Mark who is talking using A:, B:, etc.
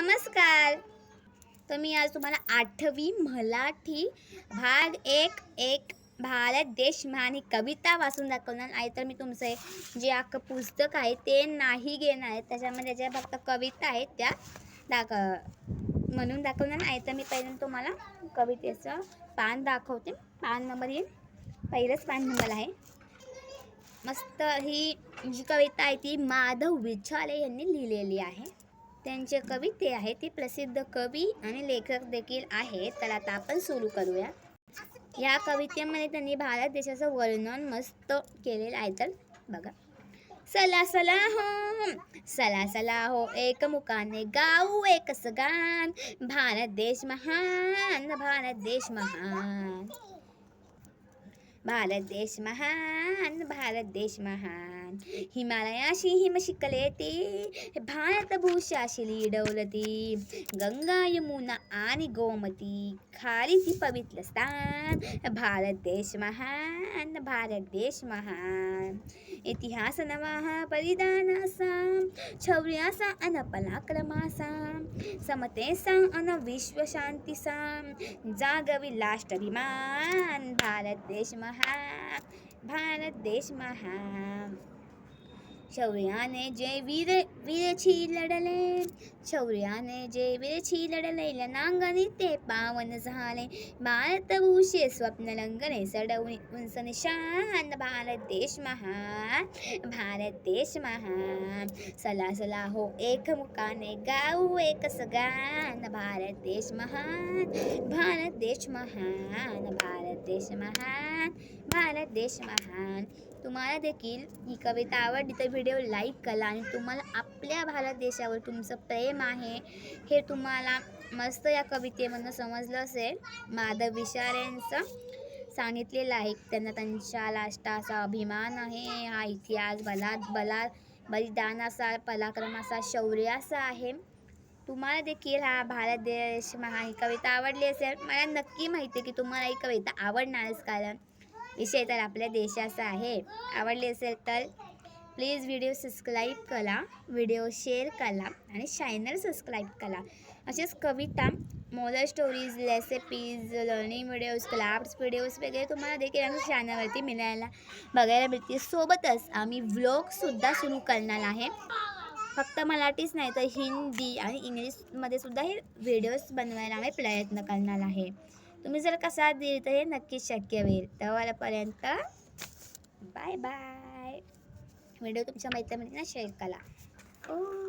A: नमस्कार. तर मी आज तुम्हाला आठवी मराठी भाग एक एक भारत देश महान ही कविता वाचून दाखवणार आहे. तर मी तुमचं जे अख्खं पुस्तक आहे ते नाही घेणार आहे. त्याच्यामध्ये ज्या फक्त कविता आहेत त्या दाख म्हणून दाखवणार आहे. तर मी पहिल्यांदा तुम्हाला कवितेचं पान दाखवते. पान नंबर येईल पहिलंच पान नंबर आहे. मस्त ही जी कविता आहे ती माधव विछाले यांनी लिहिलेली आहे. त्यांचे कविते आहे ती प्रसिद्ध कवी आणि लेखक देखील आहेत. तर आता आपण सुरू करूया. या कवितेमध्ये त्यांनी भारत देशाचं वर्णन मस्त केलेलं आहे. तर बघा. सला सला हो सला सला हो एक मुकाने गाऊ एक गान भारत देश महान भारत देश महान. भारत देश महान भारत देश महान. हिमालयाशी हिम शिकले ते भारत भूषाशी गंगा यमुना आणि गोमती खाली ती पवित्र स्थान. भारत देश महान भारत देश महान. इतिहास नवा बलिदानाचा शौर्याचा अन पराक्रमासा समतेसा अन विश्वशांतीचा जागवी राष्ट्राभिमान भारत देश महान भारत देश महान शौर्याने जे वीर वीरची लढले शौर्याने जे वीरची लढले नांगणी ते पावन झाले भारत भूषे स्वप्न लंगने सडवणे उंच निशान भारत देश महान भारत देश महान सला सला हो एक मुकाने गाऊ एक गान भारत देश महान भारत देश महान भारत देश महान भारत देश महान तुम्हाला देखील ही कविता आवडली तर व्हिडिओ लाईक करा आणि तुम्हाला आपल्या भारत देशावर तुमचं प्रेम आहे हे तुम्हाला मस्त या कवितेमधनं समजलं असेल. माधव विचारेंचं सांगितलेलं आहे त्यांना त्यांच्या राष्ट्राचा अभिमान आहे. हा इतिहास बला बला बलिदानाचा पराक्रमाचा शौर्याचा आहे. तुम्हाला देखील हा भारत देश महा ही कविता आवडली असेल. मला नक्की माहिती आहे की तुम्हाला ही कविता आवडणारच कारण विषय तर आपल्या देशाचा आहे. आवडली असेल तर प्लीज व्हिडिओ सबस्क्राईब करा व्हिडिओ शेअर करा आणि चॅनल सबस्क्राईब करा. असेच Kavita Moler stories recipes learning videos crafts videos वगैरे तुम्हाला देखील आमच्या चॅनलवरती मिळायला बघायला मिळतील. सोबतच आम्ही व्लॉगसुद्धा सुरू करणार आहे. फक्त मराठीच नाही तर हिंदी आणि इंग्लिशमध्ये सुद्धा हे व्हिडिओज बनवायला आम्ही प्रयत्न करणार आहे. तुम्ही जर कसा दिल तर हे नक्कीच शक्य होईल. तेव्हापर्यंत बाय बाय. व्हिडिओ तुमच्या मैत्रिणींना शेअर करा. ओ